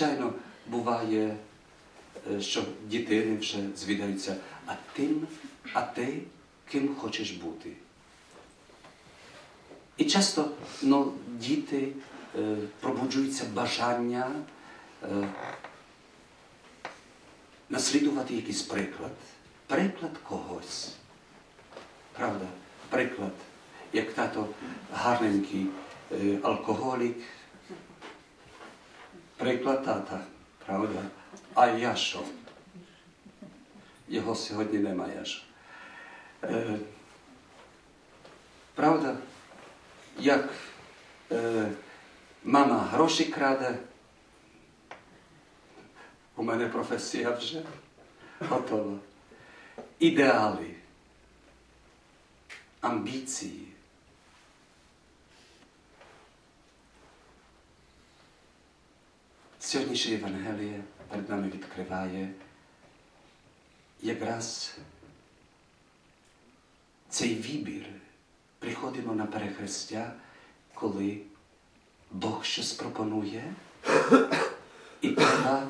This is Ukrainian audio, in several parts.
звичайно, буває, е, що дітини вже звідаються, а тим, а ти ким хочеш бути. І часто ну, діти е, пробуджуються бажання е, наслідувати якийсь приклад. Приклад когось. Правда? Приклад, як тато гарненький е, алкоголік. Приклад тата, правда? А я що? Його сьогодні немає. ж. Е, правда? Як е, мама гроші краде, у мене професія вже готова. Ідеали, амбіції. Сьогоднішнє Євангеліє перед нами відкриває якраз цей вибір. Приходимо на перехрестя, коли Бог щось пропонує, і треба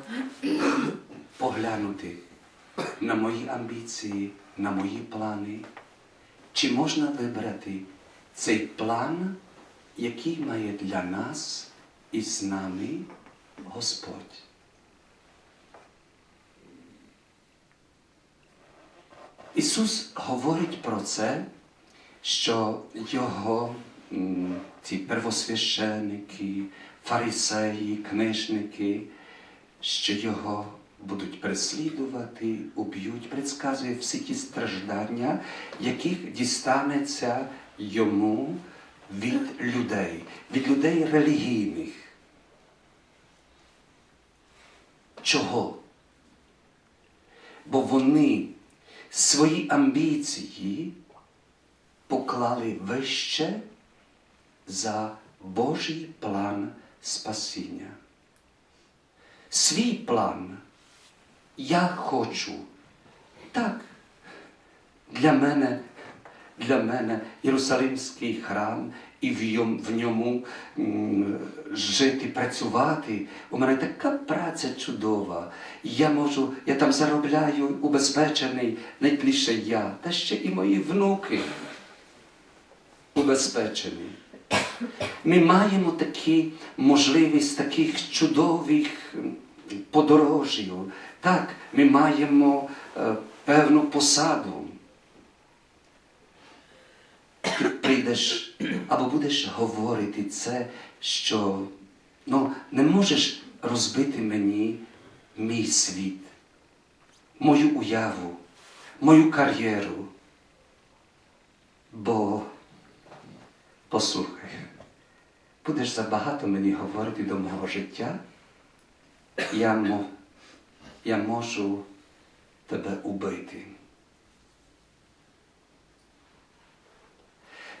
поглянути на мої амбіції, на мої плани. Чи можна вибрати цей план, який має для нас і з нами Господь? Ісус говорить про це, що Його ці первосвященики, фарисеї, книжники, що Його будуть переслідувати, уб'ють, предсказує всі ті страждання, яких дістанеться йому від людей, від людей релігійних. Чого? Бо вони свої амбіції поклали вище за Божий план спасіння. Свій план я хочу. Так, для мене, для мене Єрусалимський храм і в ньому жити, працювати. У мене така праця чудова. Я можу, я там заробляю убезпечений, лише я, та ще і мої внуки убезпечені. Ми маємо такі можливість таких чудових подорожів. Так, ми маємо е, певну посаду. Ти прийдеш або будеш говорити це, що ну, не можеш розбити мені мій світ, мою уяву, мою кар'єру. Бо послухай, будеш забагато мені говорити до мого життя, я, я можу тебе убити.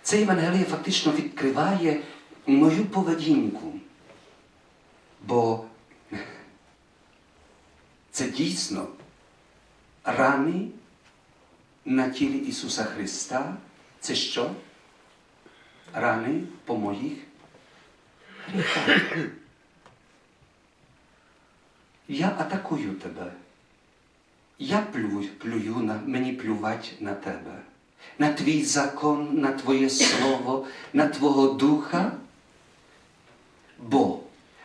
Це Євангеліє фактично відкриває мою поведінку. Бо це дійсно рани на тілі Ісуса Христа. Це що? Рани по моїх гріхах. Я атакую тебе. Я плюю, плюю на мені плювати на тебе, на твій закон, на твоє слово, на Твого духа. Бо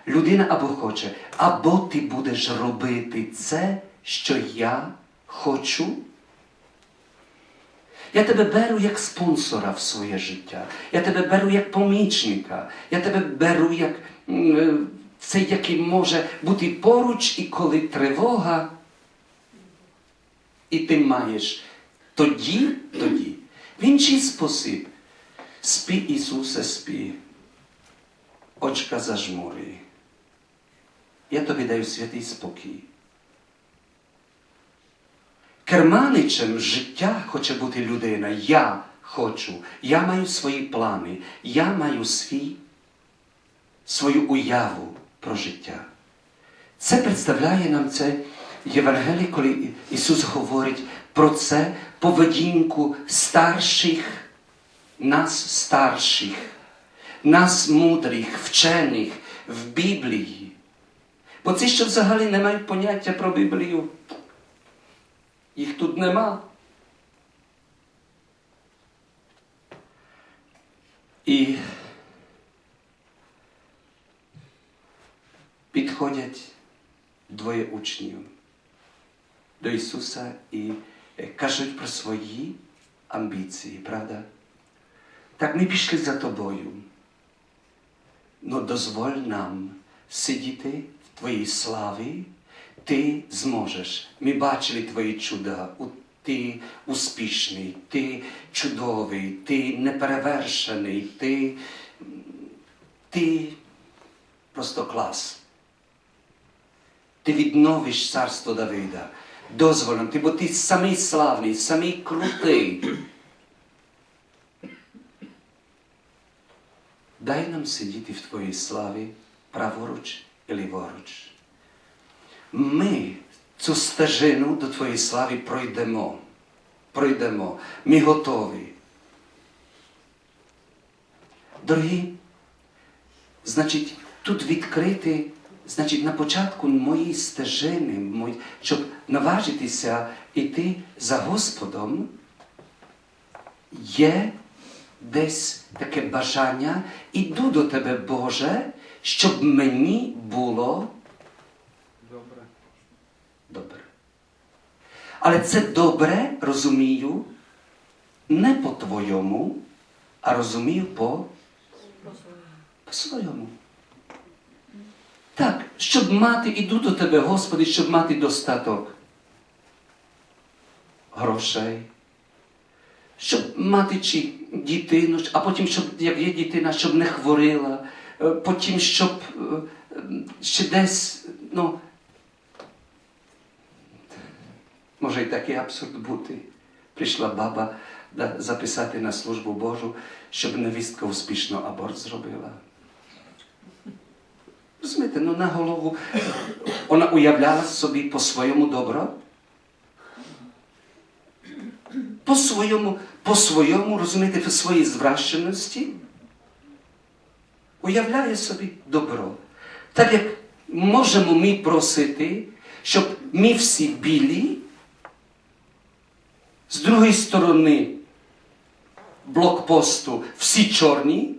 людина або хоче, або ти будеш робити це, що я хочу. Я тебе беру як спонсора в своє життя. Я тебе беру як помічника. Я тебе беру як е, цей, який може бути поруч, і коли тривога, і ти маєш тоді, тоді, в інший спосіб. Спи, Ісусе, спи. Очка зажмури. Я тобі даю святий спокій. Керманичем життя хоче бути людина. Я хочу. Я маю свої плани. Я маю свій, свою уяву про життя. Це представляє нам це Євангеліє, коли Ісус говорить про це поведінку старших, нас старших, нас мудрих, вчених в Біблії. Бо ці, що взагалі не мають поняття про Біблію, їх тут нема. І підходять двоє учнів до Ісуса і кажуть про свої амбіції, правда? Так ми пішли за тобою. Ну дозволь нам сидіти в Твоїй славі, ти зможеш. Ми бачили Твої чуда. Ти успішний, ти чудовий, ти неперевершений, ти, ти просто клас. Ти відновиш царство Давида. Дозволь нам, ти, бо ти самий славний, самий крутий. Дай нам сидіти в Твоїй славі праворуч і ліворуч. Ми цю стежину до Твоєї слави пройдемо. Пройдемо. Ми готові. Дорогі, значить, тут відкрити, значить, на початку моєї стежини, мої- щоб наважитися йти за Господом, є десь таке бажання, іду до тебе, Боже, щоб мені було Добре. добре. Але це добре розумію не по-твоєму, а розумію по, по своєму. Так, щоб мати, іду до тебе, Господи, щоб мати достаток грошей, щоб мати чи дитину, а потім, щоб як є дитина, щоб не хворила, е, потім, щоб е, ще десь, ну, може і такий абсурд бути. Прийшла баба записати на службу Божу, щоб невістка успішно аборт зробила. Розумієте, ну на голову вона уявляла собі по своєму добро. По своєму, по своєму, розумієте, по своїй звращеності. Уявляє собі добро. Так як можемо ми просити, щоб ми всі білі, з другої сторони блокпосту всі чорні,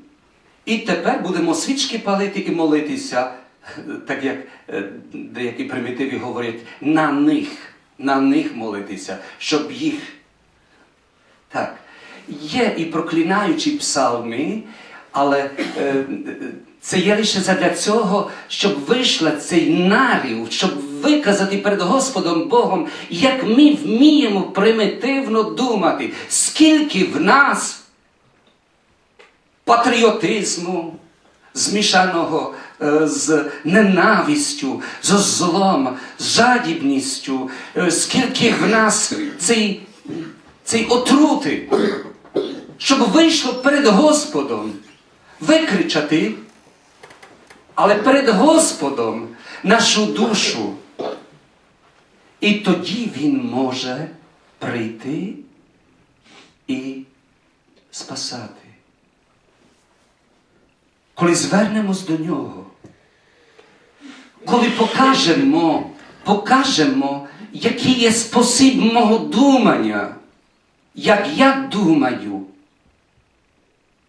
і тепер будемо свічки палити і молитися, так як е, деякі примітиві говорять, на них, на них молитися, щоб їх. Так, є і проклинаючі псалми, але е, це є лише задля цього, щоб вийшла цей нарів, щоб виказати перед Господом Богом, як ми вміємо примітивно думати, скільки в нас патріотизму, змішаного е, з ненавистю, з злом, з жадібністю, е, скільки в нас цей, цей отрути, щоб вийшло перед Господом викричати, але перед Господом нашу душу. І тоді Він може прийти і спасати. Коли звернемось до нього, коли покажемо, покажемо, який є спосіб мого думання, як я думаю,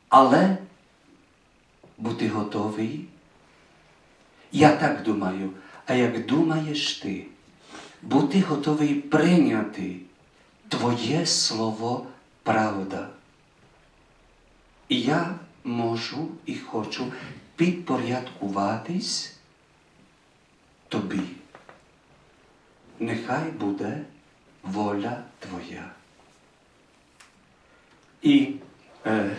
але бути готовий. Я так думаю, а як думаєш ти, бути готовий прийняти Твоє слово правда. І я можу і хочу підпорядкуватись тобі. Нехай буде воля Твоя. І е,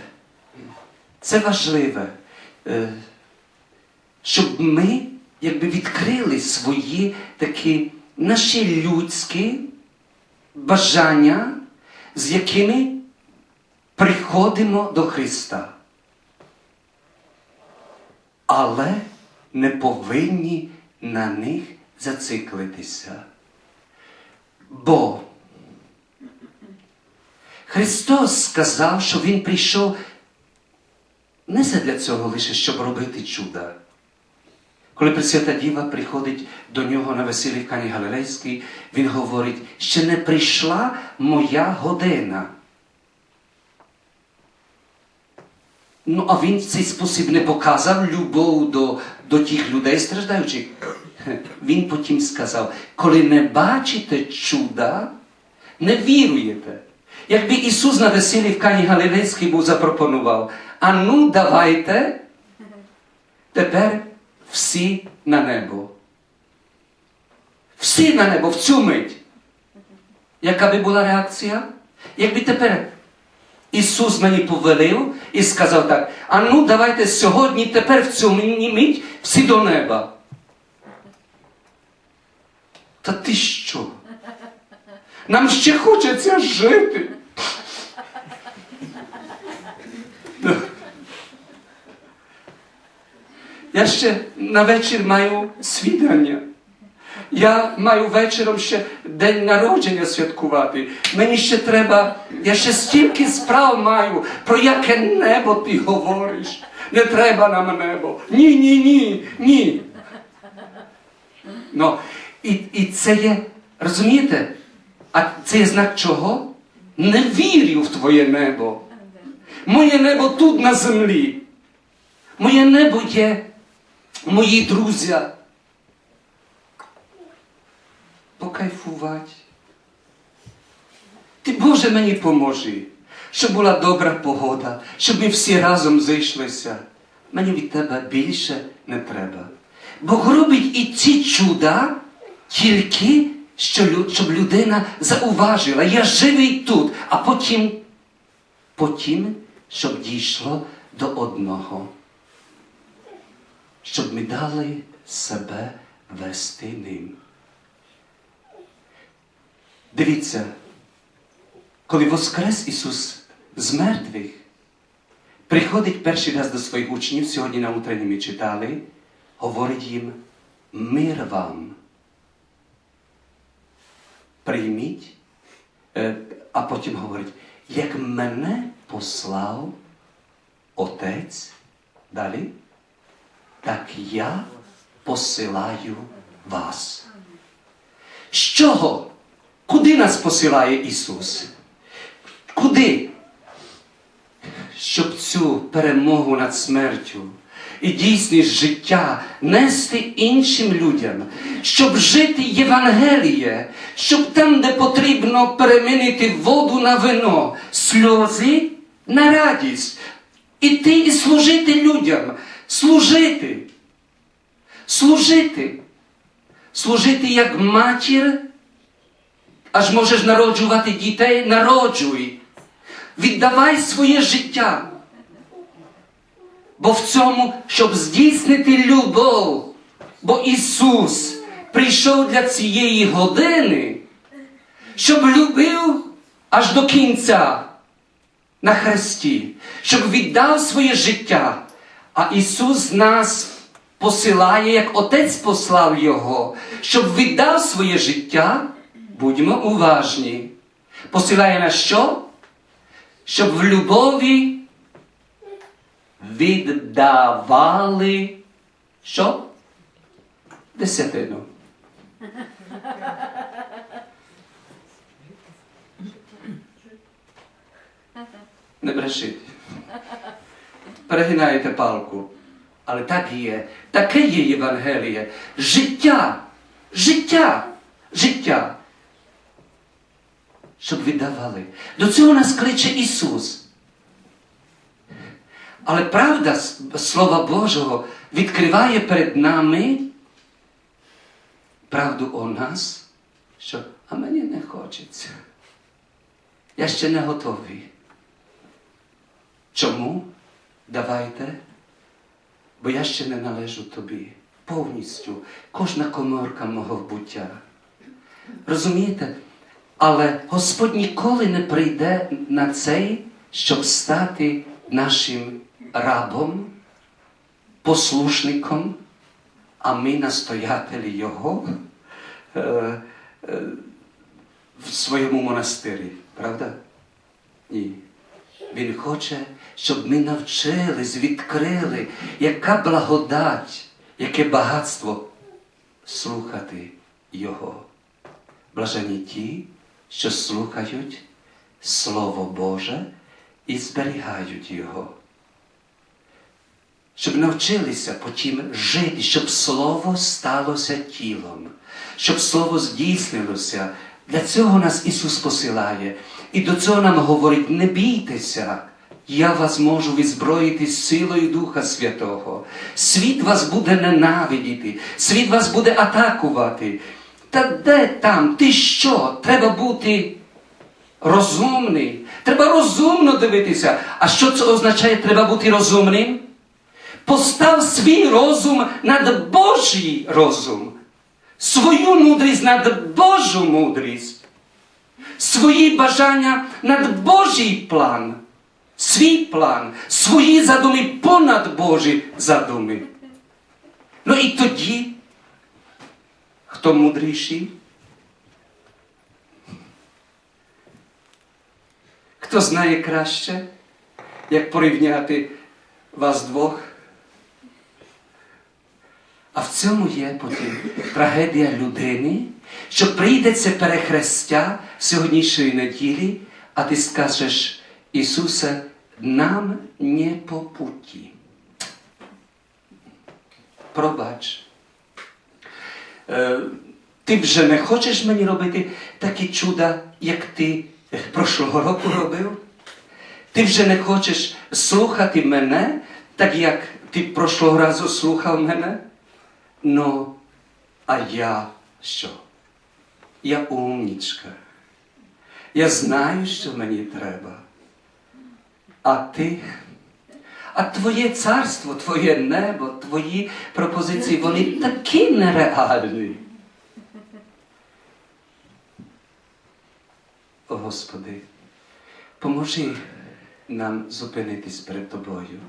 це важливе, е, щоб ми якби відкрили свої такі наші людські бажання, з якими приходимо до Христа. Але не повинні на них зациклитися. Бо Христос сказав, що Він прийшов не задля цього лише, щоб робити чуда. Коли Пресвята Діва приходить до нього на весіллі в Кані Галилейській, він говорить, ще не прийшла моя година. Ну, а він в цей спосіб не показав любов до, до тих людей страждаючих. Він потім сказав, коли не бачите чуда, не віруєте. Якби Ісус на весіллі в Кані Галилейській був запропонував, а ну давайте, тепер всі на небо. Всі на небо в цю мить. Яка би була реакція? Якби тепер Ісус мені повелив і сказав так: а ну давайте сьогодні, тепер в цю мить всі до неба. Та ти що? Нам ще хочеться жити. Я ще на вечір маю свідання. Я маю вечором ще день народження святкувати. Мені ще треба, я ще стільки справ маю, про яке небо ти говориш. Не треба нам небо. Ні, ні, ні, ні. Ну, і, і це є, розумієте? А це є знак чого? Не вірю в твоє небо. Моє небо тут на землі. Моє небо є мої друзі. Покайфувати. Ти, Боже, мені поможи, щоб була добра погода, щоб ми всі разом зійшлися. Мені від тебе більше не треба. Бог робить і ці чуда тільки, щоб людина зауважила, я живий тут, а потім, потім, щоб дійшло до одного. Щоб ми дали себе вести ним. Дивіться, коли воскрес Ісус з мертвих, приходить перший раз до своїх учнів, сьогодні на утренні ми читали, говорить їм мир вам. Прийміть, е, а потім говорить, як мене послав Отець, далі, так я посилаю вас. З чого? Куди нас посилає Ісус? Куди? Щоб цю перемогу над смертю і дійсність життя нести іншим людям, щоб жити Євангеліє, щоб там, де потрібно перемінити воду на вино, сльози на радість, іти і служити людям, служити, служити, служити як матір. Аж можеш народжувати дітей, народжуй. Віддавай своє життя. Бо в цьому, щоб здійснити любов, бо Ісус прийшов для цієї години, щоб любив аж до кінця на хресті, щоб віддав своє життя. А Ісус нас посилає, як Отець послав Його, щоб віддав своє життя. Будьмо уважні. Посилає на що? Щоб в любові віддавали що? Десятину. Не брешіть. Перегинаєте палку. Але так є. Таке є Євангеліє. Життя. Життя. Життя. Щоб віддавали. До цього нас кличе Ісус. Але правда Слова Божого відкриває перед нами правду о нас, що а мені не хочеться. Я ще не готовий. Чому? Давайте. Бо я ще не належу тобі повністю, кожна коморка мого буття. Розумієте? Але Господь ніколи не прийде на цей, щоб стати нашим рабом, послушником, а ми настоятелі Його е, е, в своєму монастирі. Правда? Ні. Він хоче, щоб ми навчились, відкрили, яка благодать, яке багатство слухати Його. Блажені ті, що слухають Слово Боже і зберігають Його. Щоб навчилися потім жити, щоб Слово сталося тілом, щоб Слово здійснилося. Для цього нас Ісус посилає. І до цього нам говорить: не бійтеся, я вас можу відзброїти силою Духа Святого. Світ вас буде ненавидіти, світ вас буде атакувати. Та де там? Ти що? Треба бути розумний. Треба розумно дивитися. А що це означає? Треба бути розумним? Постав свій розум над Божий розум, свою мудрість над Божу мудрість, свої бажання над Божий план, свій план, свої задуми понад Божі задуми. Ну і тоді, хто мудріший? Хто знає краще, як порівняти вас двох? А в цьому є потім трагедія людини, що прийде це перехрестя сьогоднішньої неділі, а ти скажеш, Ісусе, нам не по путі. Пробач. Е, ти вже не хочеш мені робити такі чуда, як ти прошлого року робив? Ти вже не хочеш слухати мене, так як ти прошлого разу слухав мене? Ну, а я що? Я умнічка. Я знаю, що мені треба. А ти, а твоє царство, твоє небо, твої пропозиції, вони такі нереальні. О Господи, поможи нам зупинитись перед Тобою.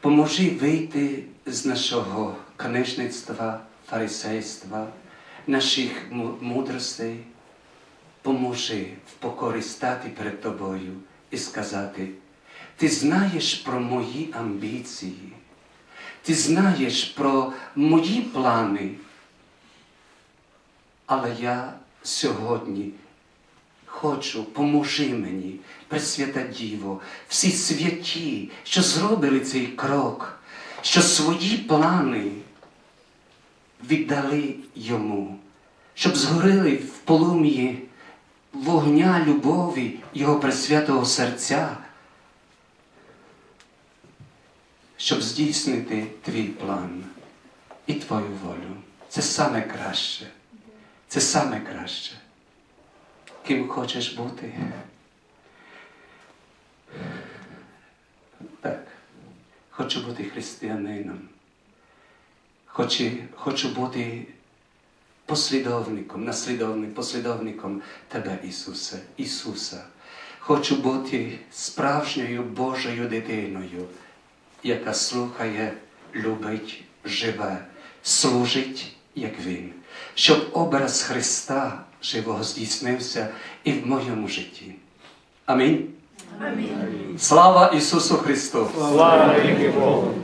Поможи вийти з нашого книжництва, фарисейства, наших мудростей. Поможи в покорі стати перед Тобою і сказати, ти знаєш про мої амбіції, ти знаєш про мої плани, але я сьогодні хочу, поможи мені, Пресвята Діво, всі святі, що зробили цей крок, що свої плани віддали йому, щоб згорили в полум'ї вогня любові Його пресвятого серця, щоб здійснити твій план і твою волю. Це саме краще. Це саме краще. Ким хочеш бути? Так. Хочу бути християнином. Хочу, хочу бути послідовником, наслідовником, послідовником Тебе, Ісусе, Ісуса. Хочу бути справжньою Божою дитиною, яка слухає, любить, живе, служить, як Він, щоб образ Христа живого здійснився і в моєму житті. Амінь. Слава Ісусу Христу! Слава Богу!